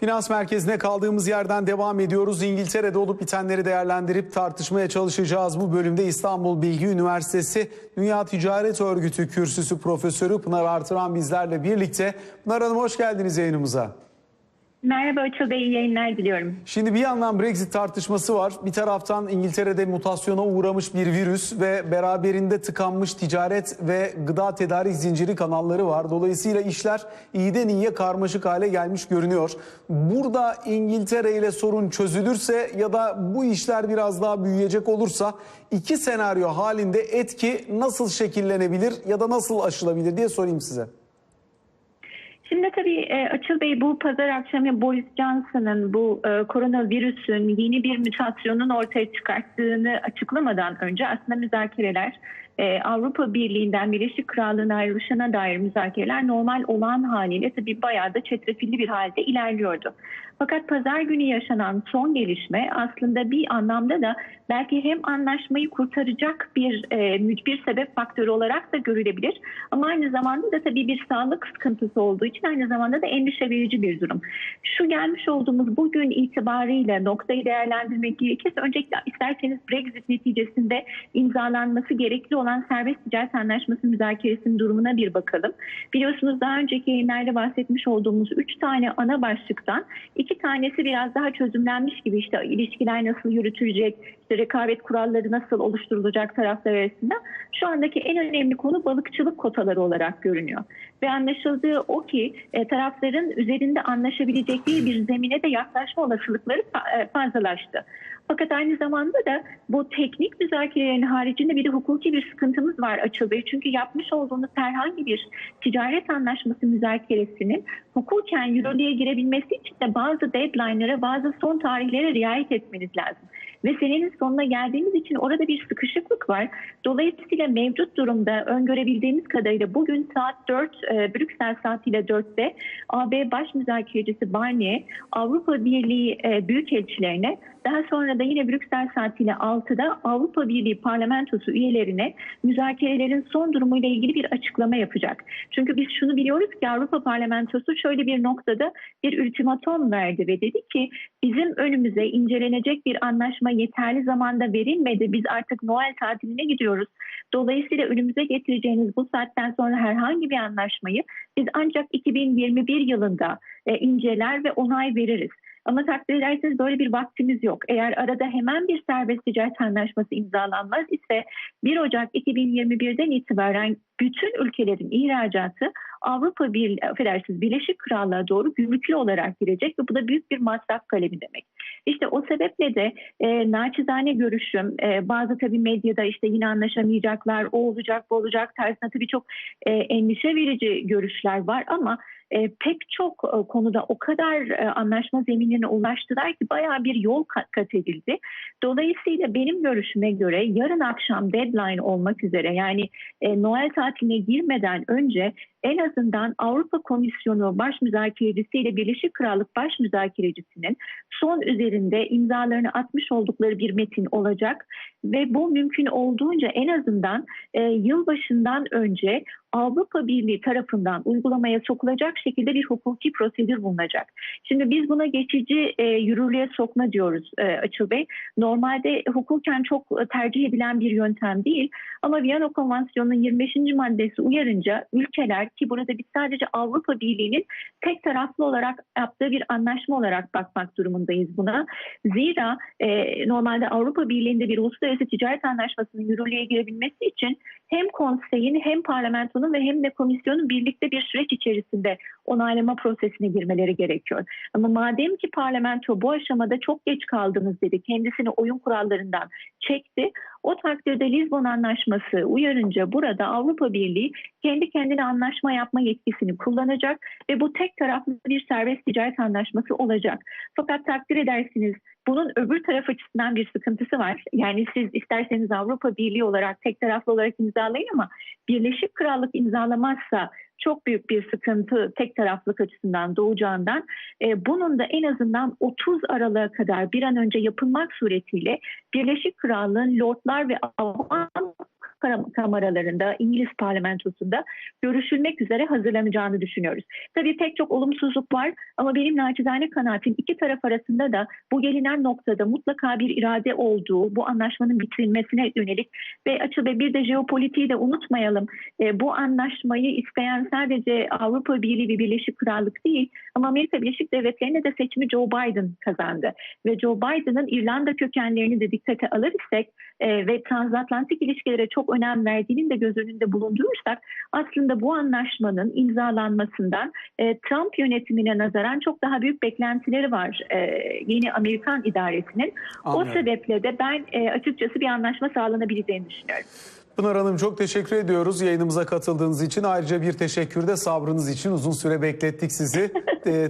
Finans merkezine kaldığımız yerden devam ediyoruz. İngiltere'de olup bitenleri değerlendirip tartışmaya çalışacağız. Bu bölümde İstanbul Bilgi Üniversitesi Dünya Ticaret Örgütü kürsüsü profesörü Pınar Artıran bizlerle birlikte. Pınar Hanım hoş geldiniz yayınımıza. Merhaba Açıl Bey, iyi yayınlar diliyorum. Şimdi bir yandan Brexit tartışması var. Bir taraftan İngiltere'de mutasyona uğramış bir virüs ve beraberinde tıkanmış ticaret ve gıda tedarik zinciri kanalları var. Dolayısıyla işler iyiden iyiye karmaşık hale gelmiş görünüyor. Burada İngiltere ile sorun çözülürse ya da bu işler biraz daha büyüyecek olursa iki senaryo halinde etki nasıl şekillenebilir ya da nasıl aşılabilir diye sorayım size. Şimdi tabii e, Açıl Bey bu pazar akşamı Boris Johnson'ın bu e, koronavirüsün yeni bir mutasyonun ortaya çıkarttığını açıklamadan önce aslında müzakereler e, Avrupa Birliği'nden Birleşik Krallığı'na ayrılışına dair müzakereler normal olan haliyle tabii bayağı da çetrefilli bir halde ilerliyordu. Fakat pazar günü yaşanan son gelişme aslında bir anlamda da belki hem anlaşmayı kurtaracak bir e, bir sebep faktörü olarak da görülebilir. Ama aynı zamanda da tabii bir sağlık sıkıntısı olduğu için aynı zamanda da endişe verici bir durum. Şu gelmiş olduğumuz bugün itibariyle noktayı değerlendirmek gerekirse öncelikle isterseniz Brexit neticesinde imzalanması gerekli olan serbest ticaret anlaşması müzakeresinin durumuna bir bakalım. Biliyorsunuz daha önceki yayınlarda bahsetmiş olduğumuz üç tane ana başlıktan iki tanesi biraz daha çözümlenmiş gibi işte ilişkiler nasıl yürütülecek, işte rekabet kuralları nasıl oluşturulacak taraflar arasında. Şu andaki en önemli konu balıkçılık kotaları olarak görünüyor. Ve anlaşıldığı o ki e, tarafların üzerinde anlaşabilecekleri bir zemine de yaklaşma olasılıkları e, fazlalaştı. Fakat aynı zamanda da bu teknik müzakerelerin haricinde bir de hukuki bir sıkıntımız var Açıl Bey. Çünkü yapmış olduğunuz herhangi bir ticaret anlaşması müzakeresinin hukuken yürürlüğe girebilmesi için de bazı deadline'lara, bazı son tarihlere riayet etmeniz lazım. Ve senenin sonuna geldiğimiz için orada bir sıkışıklık var. Dolayısıyla mevcut durumda öngörebildiğimiz kadarıyla bugün saat 4, e, Brüksel saatiyle 4'te AB Baş Müzakerecisi Barnier Avrupa Birliği e, Büyükelçilerine daha sonra da yine Brüksel saatiyle 6'da Avrupa Birliği parlamentosu üyelerine müzakerelerin son durumuyla ilgili bir açıklama yapacak. Çünkü biz şunu biliyoruz ki Avrupa parlamentosu şöyle bir noktada bir ultimatom verdi ve dedi ki bizim önümüze incelenecek bir anlaşma yeterli zamanda verilmedi. Biz artık Noel tatiline gidiyoruz. Dolayısıyla önümüze getireceğiniz bu saatten sonra herhangi bir anlaşmayı biz ancak 2021 yılında e, inceler ve onay veririz. Ama takdir ederseniz böyle bir vaktimiz yok. Eğer arada hemen bir serbest ticaret anlaşması imzalanmaz ise 1 Ocak 2021'den itibaren bütün ülkelerin ihracatı Avrupa Birliği, affedersiniz Birleşik Krallığa doğru gümrüklü olarak girecek ve bu da büyük bir masraf kalemi demek. İşte o sebeple de e, naçizane görüşüm, e, bazı tabii medyada işte yine anlaşamayacaklar, o olacak, bu olacak tarzında tabii çok e, endişe verici görüşler var ama e, pek çok e, konuda o kadar e, anlaşma zeminine ulaştılar ki bayağı bir yol kat, edildi. Dolayısıyla benim görüşüme göre yarın akşam deadline olmak üzere yani e, Noel tatiline girmeden önce en azından Avrupa Komisyonu baş müzakerecisi ile Birleşik Krallık baş müzakerecisinin son üzerinde imzalarını atmış oldukları bir metin olacak ve bu mümkün olduğunca en azından e, yılbaşından önce Avrupa Birliği tarafından uygulamaya sokulacak şekilde bir hukuki prosedür bulunacak. Şimdi biz buna geçici e, yürürlüğe sokma diyoruz e, Açıl Bey. Normalde hukuken çok tercih edilen bir yöntem değil ama Viyana Konvansiyonu'nun 25. maddesi uyarınca ülkeler ki burada biz sadece Avrupa Birliği'nin tek taraflı olarak yaptığı bir anlaşma olarak bakmak durumundayız buna. Zira e, normalde Avrupa Birliği'nde bir uluslararası ticaret anlaşmasının yürürlüğe girebilmesi için hem konseyin hem parlamentonun ve hem de komisyonun birlikte bir süreç içerisinde onaylama prosesine girmeleri gerekiyor. Ama madem ki parlamento bu aşamada çok geç kaldınız dedi, kendisini oyun kurallarından çekti. O takdirde Lizbon Anlaşması uyarınca burada Avrupa Birliği kendi kendine anlaşma yapma yetkisini kullanacak ve bu tek taraflı bir serbest ticaret anlaşması olacak. Fakat takdir edersiniz bunun öbür taraf açısından bir sıkıntısı var. Yani siz isterseniz Avrupa Birliği olarak tek taraflı olarak imzalayın ama Birleşik Krallık imzalamazsa çok büyük bir sıkıntı tek taraflık açısından doğacağından e, bunun da en azından 30 Aralık'a kadar bir an önce yapılmak suretiyle Birleşik Krallığın Lordlar ve kam- kameralarında, İngiliz parlamentosunda görüşülmek üzere hazırlanacağını düşünüyoruz. Tabii pek çok olumsuzluk var ama benim naçizane kanaatim iki taraf arasında da bu gelinen noktada mutlaka bir irade olduğu, bu anlaşmanın bitirilmesine yönelik ve açıl ve bir de jeopolitiği de unutmayalım. E, bu anlaşmayı isteyen sadece Avrupa Birliği ve Birleşik Krallık değil ama Amerika Birleşik Devletleri'ne de seçimi Joe Biden kazandı. Ve Joe Biden'ın İrlanda kökenlerini de dikkate alır e, ve transatlantik ilişkilere çok önem verdiğinin de göz önünde bulundurursak aslında bu anlaşmanın imzalanmasından e, Trump yönetimine nazaran çok daha büyük beklentileri var e, yeni Amerikan idaresinin. Anlıyorum. O sebeple de ben e, açıkçası bir anlaşma sağlanabileceğini düşünüyorum. Pınar Hanım çok teşekkür ediyoruz yayınımıza katıldığınız için. Ayrıca bir teşekkür de sabrınız için uzun süre beklettik sizi. Ee,